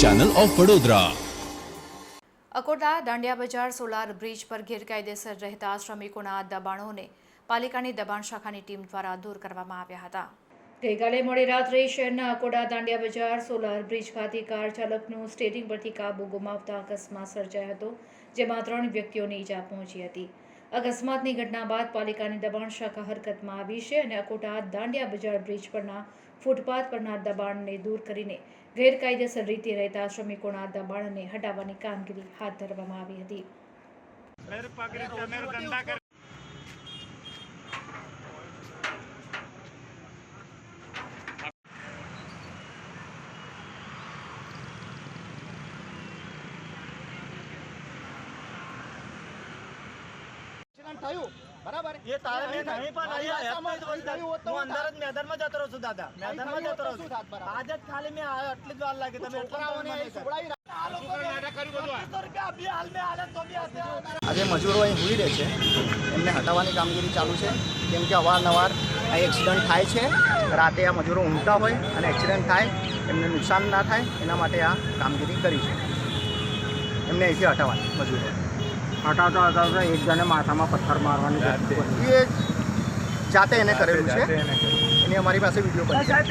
Channel of Vadodara Akota Dandiya Bazar solar bridge પર ગેરકાયદેસર રહેતા શ્રમિકોના દબાણોને પાલિકાની દબાણ શાખાની ટીમ દ્વારા દૂર કરવામાં આવ્યા હતા. ગઈકાલે મોડી રાત્રે શહેરના અકોડા દાંડિયા બજાર સોલાર બ્રિજ ખાતે કાર ચાલકનું સ્ટેરિંગ પરથી કાબુ ગુમાવતા અકસ્માત સર્જાયો હતો જેમાં ત્રણ વ્યક્તિઓને ઈજા પહોંચી હતી. અકસ્માતની ઘટના બાદ પાલિકાની દબાણ શાખા હરકતમાં આવી છે અને અકોટા દાંડિયા બજાર બ્રિજ પરના ફૂટપાથ પરના દબાણને દૂર કરીને ગેરકાયદેસર રીતે રહેતા શ્રમિકોના દબાણને હટાવવાની કામગીરી હાથ ધરવામાં આવી હતી. થયું. બરાબર? એ તારે નહીં પણ અહીંયા હું અંદર જ મેદાનમાં જતો રહું છું દાદા. મેદાનમાં જતો રહું છું. આજે જ ખાલી મેં આટલી જ વાર લાગી તમે આજે મજૂરો અહીં ભૂલી રહે છે. એમને હટાવવાની કામગીરી ચાલુ છે. કેમ કે અવારનવાર અહીં એક્સિડન્ટ થાય છે. રાતે આ મજૂરો ઊંઘતા હોય અને એક્સિડન્ટ થાય એમને નુકસાન ના થાય એના માટે આ કામગીરી કરી છે. એમને અહીંથી હટાવવાની મજૂરો હટાવતા હટાવતા એક જણે માથામાં પથ્થર મારવાની એ જાતે એને કરેલું છે. એની અમારી પાસે વીડિયો પણ છે.